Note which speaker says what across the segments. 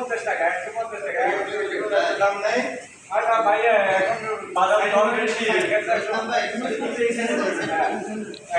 Speaker 1: পঞ্চাশ টাকা একশো পঞ্চাশ টাকা।
Speaker 2: দাম নাই।
Speaker 1: আচ্ছা ভাইয়া এখন বাজার দর বেশি।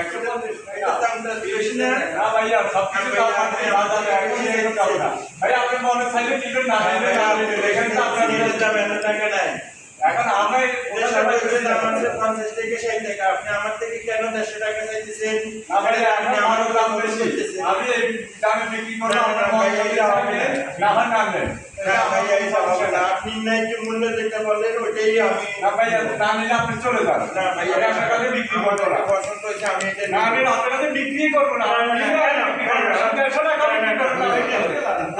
Speaker 1: একশো পঞ্চাশ টাকা।
Speaker 2: বেশি না
Speaker 1: না ভাইয়া সব কিছু দাম আছে বাজারে এখন যাব না ভাইয়া আপনি মনে চাইলে দিবেন না দিলে না দিবেন। এখানে তো আপনার
Speaker 2: টাকা। নাই।
Speaker 1: এখন আমরা
Speaker 2: পঞ্চাশ থেকে ষাট টাকা আপনি আমার থেকে কেন দেড়শো টাকা চাইতেছেন
Speaker 1: আপনি
Speaker 2: আপনি
Speaker 1: আমার দাম বেশি আমি দামে বিক্রি করে আপনার
Speaker 2: না,
Speaker 1: মন যদি
Speaker 2: এটা
Speaker 1: আমাকে
Speaker 2: হবে না।
Speaker 1: না হয় না নেন
Speaker 2: না ভাইয়া এটা হবে না আপনি ন্যায্য মূল্য যেটা বললেন ওইটাই আমি
Speaker 1: না ভাইয়া না নিলে আপনি চলে যান
Speaker 2: না ভাইয়া
Speaker 1: আপনার কাছে বিক্রি করব না
Speaker 2: পছন্দ হয়েছে আমি এটা
Speaker 1: না আমি আপনার কাছে করব না দেড়শো টাকা বিক্রি করব না।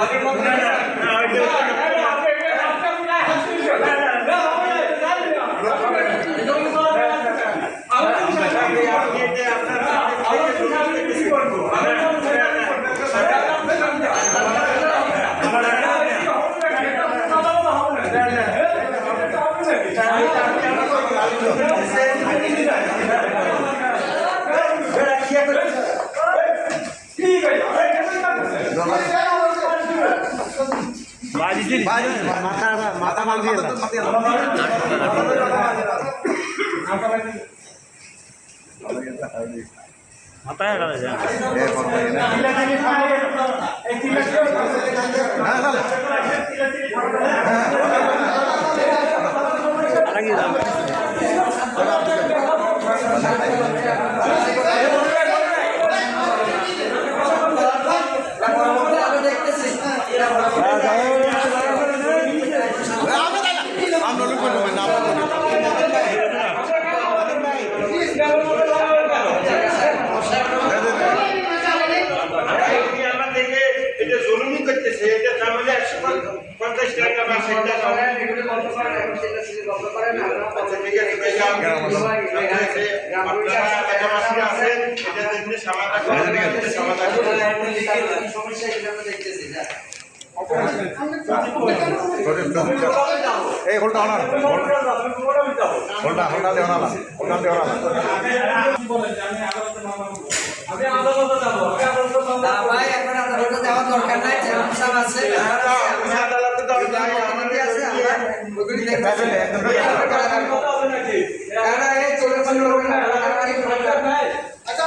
Speaker 1: আপনি কত
Speaker 2: না, না,
Speaker 1: টাকা?
Speaker 2: না, ওইটা-
Speaker 1: না, না, না, আপনি এটা- আপনি আপনি গায়ে হাত দিয়েছেন। না, না, না, আমি এটা জানি না। এরকম করা যাবে না। আমি তো জানি না।
Speaker 2: আপনি এটা আপনার
Speaker 1: না, আমি তো জানি বিক্রি করব। আমি তো জানি বিক্রি করব। সেটা আপনি জানেন না। আমার এটা হবে না। এটা কথা বলা হবে না। এটা হবে না। ঠিক আছে
Speaker 3: মাথা মাথা মাল দিয়ে মাথায় গেছে
Speaker 2: আপনি আমার থেকে এটা জুলুমি করতেছে এটা দাম হলে একশো পঞ্চাশ টাকা বা ষাট টাকা আচ্ছা ঠিক আছে আপনারা একাদশী আছেন এটা দেখলে সমাধান সমাধান
Speaker 3: হনা হোলটা হোলটা দেওয়া না না
Speaker 1: আমি আদালতে যাব। আমি আদালতে যাব
Speaker 4: না ভাই এখন আদালতে যাওয়ার দরকার নাই চেয়ারম্যান আছে আছে আমরা
Speaker 5: আচ্ছা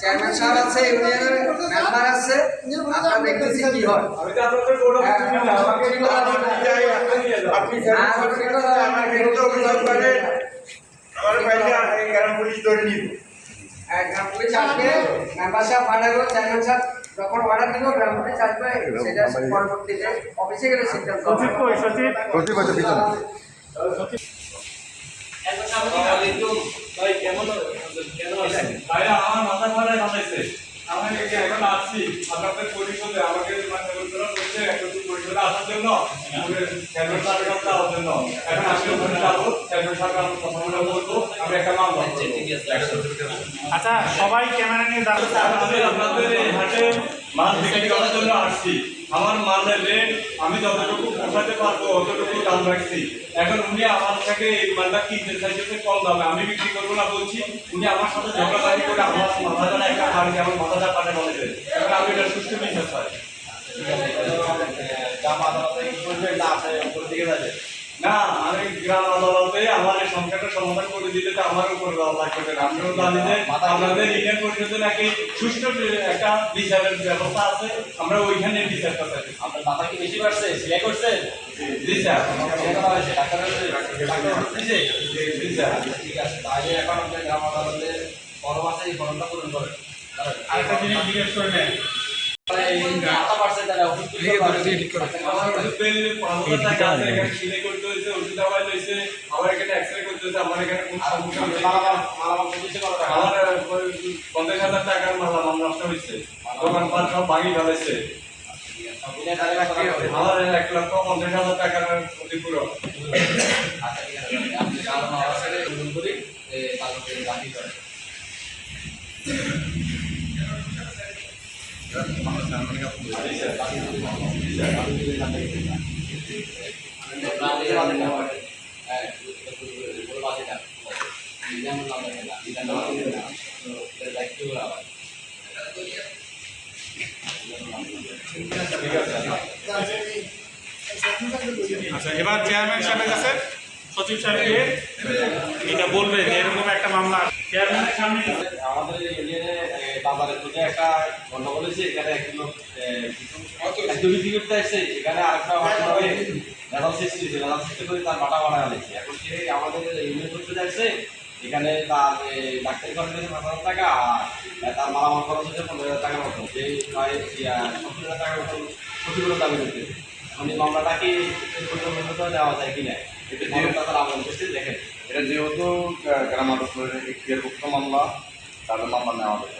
Speaker 4: চেয়ারম্যান সাহেব আছে ইউনিয়নের মেম্বার আছে দেখতেছি কি হয়
Speaker 1: আমি তো আপনাদের আমাকে
Speaker 2: আপনি বিরুদ্ধে অভিযোগ করেন আমার ভাইকে গ্রাম পুলিশ ধরে নিব
Speaker 4: গ্রাম পুলিশ আসবে পাঠাবো চেয়ারম্যান সাহেব যখন অর্ডার দিব গ্রাম পুলিশ আসবে সেটা পরবর্তীতে অফিসে গেলে সিদ্ধান্ত
Speaker 1: আমার এখন আসছি আপনাদের পরিষদে আমাকে মানে বলছিল বলছে এখন পরিষদে আসার জন্য চেয়ারম্যান সাহেবের কাছে যাওয়ার জন্য। এখন আমি ওখানে যাব চেয়ারম্যান সাহেব আমার কথা বলে বলব আমি একটা মামলা
Speaker 6: আচ্ছা সবাই ক্যামেরা নিয়ে
Speaker 1: আমি আপনাদের এই হাটে মাল বিক্রি করার জন্য আসছি। আমার মালের রেট আমি যতটুকু পোষাতে পারব অতটুকু দাম রাখছি। এখন উনি আমার থেকে এই মালটা কিনতে চাইছে কম দামে। আমি বিক্রি করব না বলছি উনি আমার সাথে ঝগড়াঝাড়ি করে আমার মাথাটা একটা পানি আমার মাথাটা পানে বলে দেয় এখন আমি এটা সুস্থ বিশ্বাস পাই না আমি গ্রাম আদালতে আমার এই সংখ্যাটা সমাধান করে দিলে তো আমার উপর লাগবে আমিও জানি যে আপনাদের ইউনিয়ন পরিষদে নাকি সুষ্ঠু একটা বিচারের ব্যবস্থা আছে আমরা ওইখানে বিচারটা চাই।
Speaker 7: আপনার মাথা কি বেশি বাড়ছে? সিলাই করছেন?
Speaker 1: জি স্যার। জি স্যার।
Speaker 7: ঠিক আছে তাহলে এখন আপনার গ্রাম আদালতে এই ফর্মটা পূরণ করেন।
Speaker 1: আরেকটা জিনিস জিজ্ঞেস করে আমার এখানে এক্সরে করতে আমার এখানে কোন সমস্যা আমার পঞ্চাশ হাজার টাকার মাল নষ্ট হয়েছে দোকান সব ভাঙি ফেলেছে আমার এক লক্ষ পঞ্চাশ হাজার টাকার ক্ষতিপূরণ
Speaker 7: আচ্ছা করি বাকি হ্যাঁ করা হয়
Speaker 6: আচ্ছা এবার চেয়ারম্যান সাহেবের কাছে, সচিব সাহেবকে এটা বলবে যে এরকম একটা মামলা চেয়ারম্যানের সামনে
Speaker 7: ইউনিয়নে এ, একটা গন্ডগোল হয়েছে এখানে এক লোক এ, কিছু বিক্রি করতে আসছে এখানে আরেকটা ঘটনা হয়ে রেজাল্ট সৃষ্টি হয়েছে রেজাল্ট সৃষ্টি করে তার বাটা বানা গেছে এখন সে আমাদের ইউনিয়ন করতে আসছে এখানে তার ডাক্তারি খরচ হয়েছে পাঁচ হাজার টাকা আর তার মালামাল খরচ হচ্ছে পনেরো হাজার টাকার মতো। যে প্রায় সত্তর হাজার টাকার মতো ক্ষতিপূরণ দাবি করতে এখন এই মামলাটা কি দেওয়া যায় কিনা? এটা মামলাটা তার আবেদন করছে দেখেন।
Speaker 8: এটা যেহেতু গ্রাম আদালতের এখতিয়ারভুক্ত মামলা তাদের মামলা নেওয়া পারে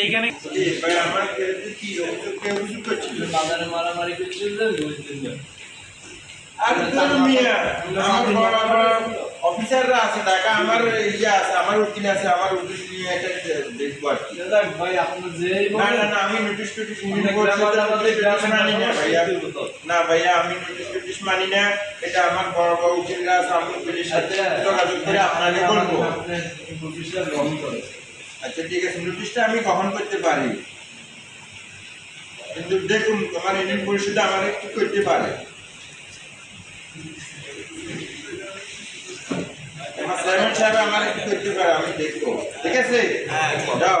Speaker 6: এইখানে
Speaker 2: ভাই আমার কি কেউ কিছু করছিল
Speaker 7: বাজারে মারামারি করছিলেন
Speaker 2: আর তোর মিয়া আমার বড় বড় অফিসাররা আছে ঢাকা আমার ইয়ে আছে আমার উকিল আছে আমার উকিল নিয়ে এটা দেখব আর কি
Speaker 7: ভাই আপনার যে
Speaker 2: না না না আমি নোটিশ টোটিশ মানি না ভাইয়া না ভাইয়া আমি নোটিশ টোটিশ মানি না এটা আমার বড় বড় উকিলরা আছে আমি উকিলের সাথে যোগাযোগ করে আপনাকে বলব আচ্ছা ঠিক আছে নোটিশটা আমি গ্রহণ করতে পারি। কিন্তু দেখুন আমার ইউনিয়ন পরিষদে আমার একটু করতে পারে। আমার চেয়ারম্যান সাহেব আমার একটু করতে পারে আমি দেখব। ঠিক আছে? যাও।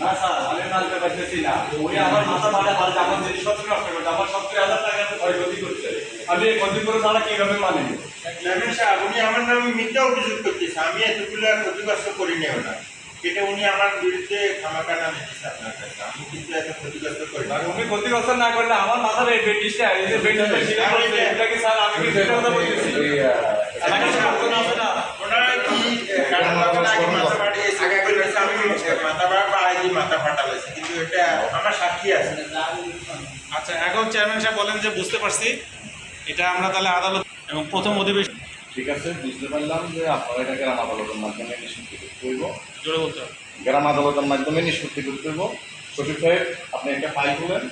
Speaker 1: না স্যার আমি আমার মাথা মাথা পাল্টে আমার জিনিসপত্র নষ্ট করছে আমার সত্তর হাজার টাকা ক্ষয়ক্ষতি করছে আমি এই ক্ষতিপূরণ তারা কীভাবে মানি
Speaker 2: চেয়ারম্যান সাহেব উনি আমার নামে মিথ্যা অভিযোগ করতেছে আমি এতগুলো ক্ষতিগ্রস্ত করি নেও না এটা উনি আমার বিরুদ্ধে খামাকা নাম দিচ্ছে আপনার কাছে আমি কিন্তু এত ক্ষতিগ্রস্ত করি না
Speaker 1: আর উনি ক্ষতিগ্রস্ত না করলে আমার মাথার এই বেটিসটা এই যে বেটিসটা শিকার করছে স্যার আমি কি কথা বলতেছি আমাকে না হবে
Speaker 2: কি কারণ আগে মাথা বাড়িয়েছে বলেছে আমি মাথা দিয়ে মাথা ফাটালেছি কিন্তু এটা আমার সাক্ষী আছে
Speaker 6: আচ্ছা এখন চেয়ারম্যান সাহেব বলেন যে বুঝতে পারছি এটা আমরা তাহলে আদালত এবং প্রথম অধিবেশন
Speaker 8: ঠিক আছে বুঝতে পারলাম যে আপনারা এটা গ্রাম আদালতের মাধ্যমে নিষ্পত্তি করতে হইব
Speaker 6: জোরে বলতে
Speaker 8: গ্রাম আদালতের মাধ্যমে নিষ্পত্তি করতে হইব সচিব সাহেব আপনি একটা ফাইল তুলেন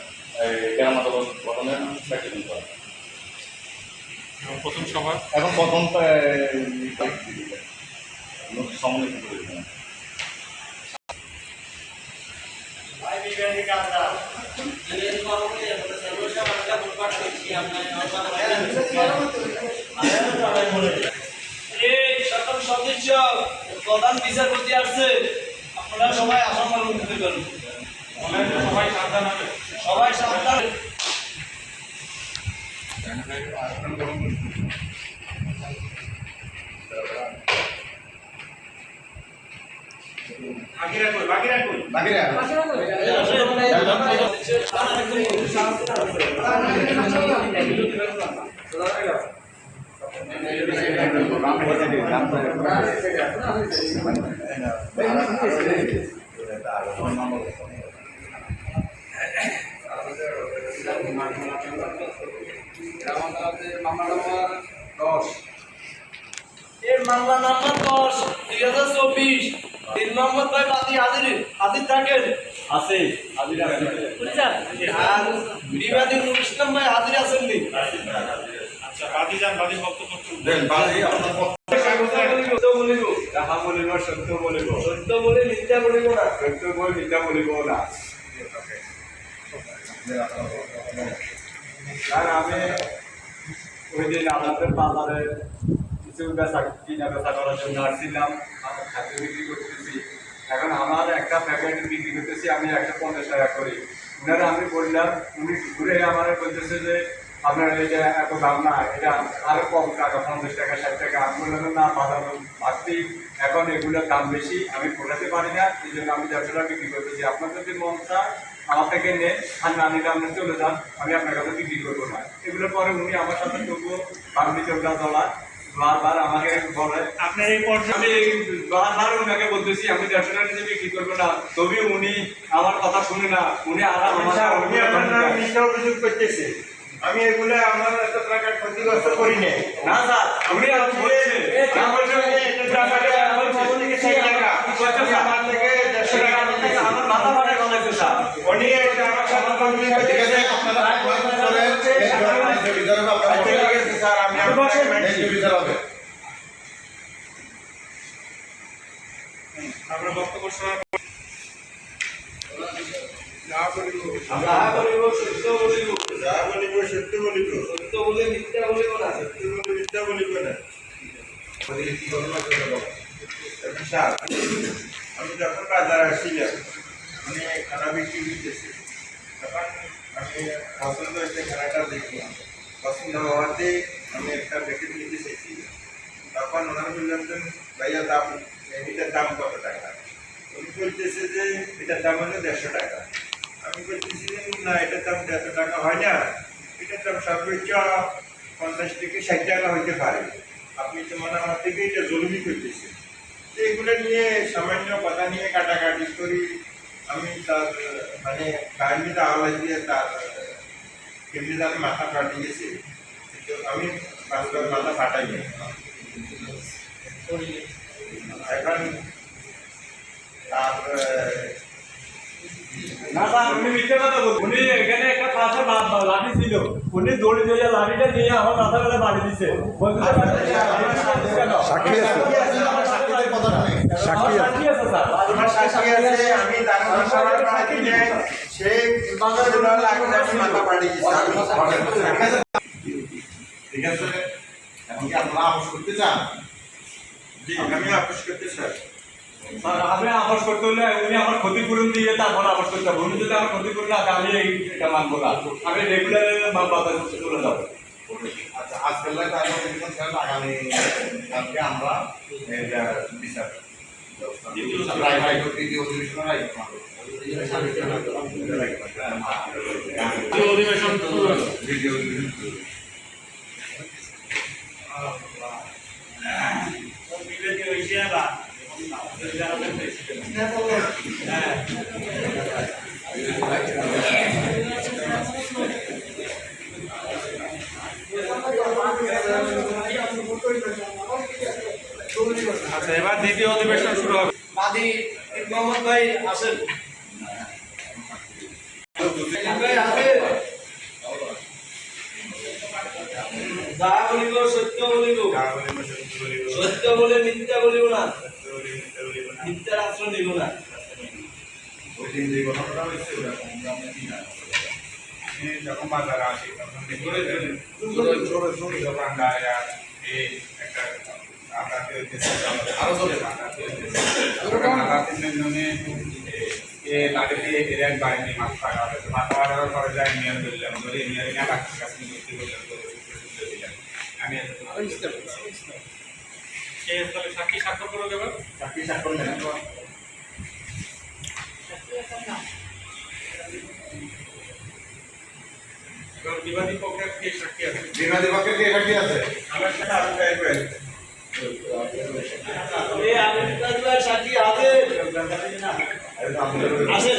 Speaker 8: গ্রাম আদালত গঠনের প্র্যাকটিস করেন
Speaker 6: প্রথম সভা
Speaker 8: এখন প্রথম সমন্বিত করে দিবেন
Speaker 7: প্রধান বিচারপতি আসছে আপনারা সবাই আসন করতে পারেন
Speaker 6: সবাই সাবধান
Speaker 7: সবাই সাবধান
Speaker 2: বাকিরা কই? বাকিরা কই?
Speaker 7: এই মামলা নাম্বার দশ দুই হাজার চব্বিশ। তিন নম্বর ভাই বাদী হাজির হাজির থাকেন।
Speaker 1: আছে আবির আছে।
Speaker 7: আর
Speaker 4: বিবাদী ইসলাম ভাই হাজির আছেন নি?
Speaker 6: আচ্ছা বাদি যান বাদি বক্তব্য
Speaker 8: দেন বাজি আপনার
Speaker 4: সত্য বলিব।
Speaker 1: যাহা বলিব সত্য বলিব।
Speaker 4: সত্য বলে মিথ্যা বলিব না।
Speaker 1: সত্য বই মিথ্যা বলিব না। আর আমি ওই দিন আমাদের বাজারে এখন আমার আমি বললাম উনি ঘুরে আমার বলতেছে যে আপনার এটা এত দাম না এটা আরও কম টাকা পঞ্চাশ টাকা ষাট টাকা আমি বললাম না বাজার এখন এগুলোর দাম বেশি আমি ফোটাতে পারি না এই জন্য আমি দেড়শো বিক্রি করতেছি আপনার যদি মন চায় আমার আর না নিলে আপনি চলে যান আমি আপনার কাছে বিক্রি করব না। এগুলো পরে উনি আমার সাথে তবুও বাংলি চোখটা চলা বারবার আমাকে বলে
Speaker 6: আপনার এই পর্যায়ে
Speaker 1: আমি বারবার ওনাকে বলতেছি আমি দেড়শো টাকা বিক্রি করব না তবে উনি আমার কথা শুনে না উনি আর আমার
Speaker 2: আচ্ছা, আমার মিথ্যা অভিযোগ করতেছে আমি এগুলো এত টাকা ক্ষতিগ্রস্ত করি
Speaker 1: না স্যার মাথা স্যার
Speaker 2: উনি আমার সাথে কমিউনিকেট
Speaker 8: ঠিক আছে
Speaker 2: করতেছে।
Speaker 8: আপনারা কমেন্ট করেন এই ধরনের বিচার হবে আপনারা
Speaker 2: ঠিক আছে, স্যার, আমি আপনাকে মানছি।
Speaker 8: এই বিচার হবে
Speaker 6: আপনার বক্তব্য শোনার
Speaker 4: বলে না
Speaker 2: সত্য না। আমি যখন বাজারে আসছিলাম মানে খানা বিক্রি করতেছি তখন আমি পছন্দ হয়েছে খানাটা দেখলাম পছন্দ হওয়াতে আমি একটা প্যাকেট নিতে চাইছি তখন ওনারা বললেন, ভাইয়া, দাম এটার দাম কত টাকা? উনি বলতেছে যে, এটার দাম হলো দেড়শো টাকা। আমি বলতেছি যে, না, এটার দাম দেড়শো টাকা হয় না। এটার দাম সর্বোচ্চ পঞ্চাশ থেকে ষাট টাকা হইতে পারে। আপনি তো মানে আমার থেকে এটা জরুরি করতেছেন। তো এগুলো নিয়ে সামান্য কথা নিয়ে কাটাকাটি করি। আমি তার মানে গাড়ি আওয়াজ দিয়ে তার, কেমনি তার মাথা তো আমি বাস্তব মাথা ফাটাই নি। এখন আহ,
Speaker 1: না স্যার উনি মিথ্যে কথা বলছেন। উনি এখানে একটা বা- লাঠি ছিল। উনি দড়ি দিয়ে লাঠিটা নিয়ে আমার মাথা বেলা বাড়ি?
Speaker 3: সাক্ষী আছে
Speaker 2: আমি দিয়ে সে আমি মাথা আমি
Speaker 8: ঠিক আছে? এখন কি আপনারা আপোষ করতে চান?
Speaker 2: জি আমি আপোষ করতে চাই।
Speaker 1: স্যার আমি আবাস করতে হলে উনি আমার ক্ষতিপূরণ দিয়ে তারপর আবাস করতে হবে। উনি যদি আমার ক্ষতিপূরণ না আমি এটা মানবো না। আমি রেগুলার বাজার চলে যাব
Speaker 8: আচ্ছা আজকাল লাইফ আইন অধিবেশন ছিল আগামী কালকে আমরা বিচার রায় রায় দ্বিতীয় অধিবেশনের রায়
Speaker 6: দ্বিতীয় অধিবেশন শুরু হলো।
Speaker 8: দ্বিতীয় অধিবেশন শুরু।
Speaker 6: বিলেতি হইছে আবার। জানাবেন তো। হ্যাঁ। আচ্ছা এবার দ্বিতীয় অধিবেশন শুরু হবে।
Speaker 4: বাদী মোহাম্মদ ভাই আসেন। বলে মিথ্যা বলিব না মিথ্যার আশ্রয় নিব না
Speaker 6: যখন বাজারে আসি তখন দোকানদার একটা আটাতে হইতেছে, আরও চলে আটাতে হইতেছে। এ তাদের দিয়ে এর এক বাড়ি নিয়ে মাছ পাড়া হয়েছে। মাছ পাড়া হওয়ার পরে যাই নিয়ে ধরলাম, ধরে নিয়ে ডাক্তার কাছে নিয়ে দিলাম। আমি সাক্ষী স্বাক্ষর করে
Speaker 8: নেন
Speaker 6: বিবাদী পক্ষের কে সাক্ষী আছে?
Speaker 8: বিবাদী পক্ষে কে সাক্ষী আছে?
Speaker 6: আমার সাথে
Speaker 4: আরও সাক্ষী আছে। আসেন।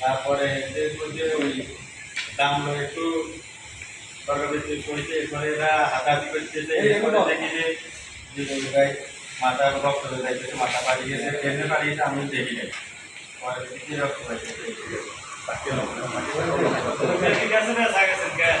Speaker 7: তারপরে যে ওই দাম একটু টাকা বেশি করেছে এরপরে এরা হাতাহাতি করতেছে এরপরে দেখি যে যে মাথা রক্ত হয়ে যাইতেছে মাথা পাড়িয়ে গেছে আমি দেখি নাই। পরে দেখি রক্ত হয়েছে
Speaker 6: ঠিক আছে না থাকেছেন কেন?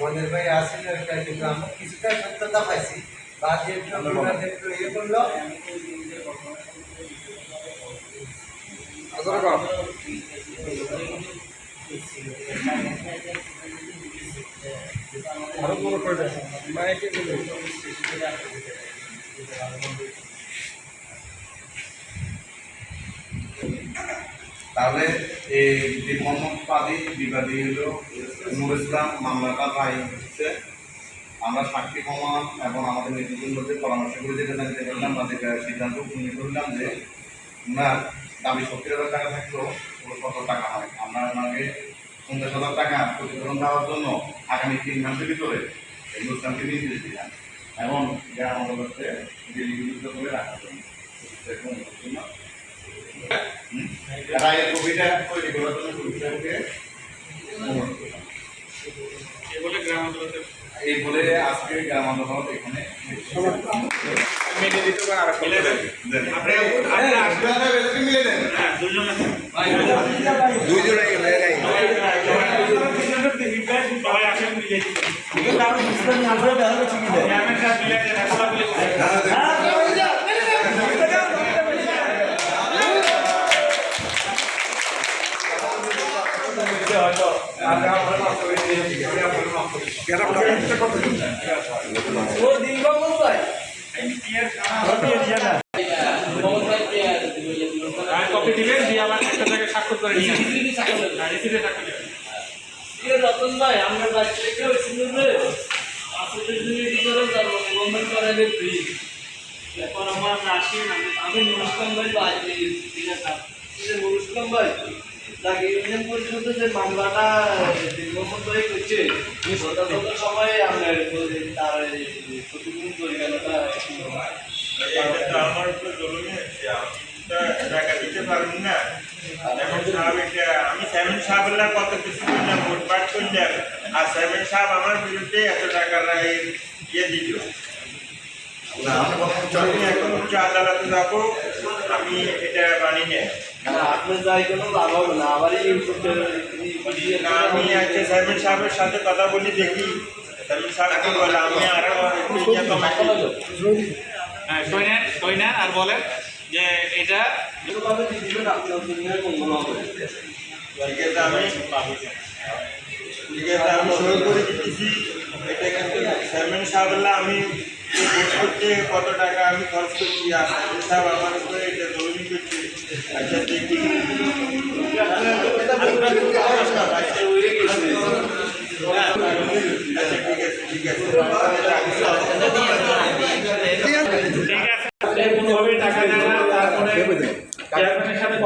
Speaker 3: মনের ভাই আসেন একটা কিন্তু আমরা কিছুটা সত্যতা পাইছি বা যে একটু ইয়ে করল আরও বড় মাইকে
Speaker 8: তাহলে এই যে মোহাম্মদ বিবাদী হলো নুর ইসলাম মামলাটা রায় হচ্ছে। আমরা সাক্ষী প্রমাণ এবং আমাদের নিজেদের মধ্যে পরামর্শ করে যেটা জানতে পারলাম বা যেটা সিদ্ধান্ত উপনীত করলাম যে ওনার দাবি সত্তর হাজার টাকা থাকলেও পুরো সত্তর টাকা হয়। আমরা ওনাকে পঞ্চাশ হাজার টাকা ক্ষতিপূরণ দেওয়ার জন্য আগামী তিন মাসের ভিতরে এই অনুষ্ঠানকে নির্দেশ দিলাম এবং গ্রাম আদালতে ডেলিগুলিত করে রাখার জন্য রায়ের কবিতা তৈরি করার জন্য কবিতাকে অনুরোধ করলাম।
Speaker 7: বলে গ্রাম আদালতে
Speaker 8: এই। বলে আজকে গ্রাম আদালত এখানে
Speaker 7: মেনে দিতে আর
Speaker 6: মিলে দেন
Speaker 8: মিলে দেন
Speaker 6: দুজনে
Speaker 1: গেলে
Speaker 6: আসেন মিলে দিবেন কিন্তু আপনি এখন
Speaker 4: পরিষদে দীর্ঘক্ষণ ধরে করছে সময় আমরা তার প্রতিদিন পরিমাণটা
Speaker 2: আমার উপর জরুরি হচ্ছে আমি টাকা দিতে পারব না এখন সাহেব এটা আমি সেভেন সাহেবের কত কিছু করলাম ভোটপাট করলাম আর সেভেন সাহেব আমার বিরুদ্ধে এত টাকা রায় ইয়ে দিল। আমি এখন উচ্চ আদালতে যাব আমি এটা মানি না
Speaker 4: আপনার যাই কোনো লাভ হবে না আবার
Speaker 2: আমি আজকে সাহেবের সাথে কথা বলি দেখি। সেভেন সাহেব কি বলে আমি।
Speaker 7: হ্যাঁ আর বলেন যে এটা
Speaker 2: আমি কত টাকা আমি খরচ করছি আর সাহেব আমার উপরে এটা জরুরি করছে। ঠিক আছে টাকা দেয় তারপরে চেয়ারম্যানের সাথে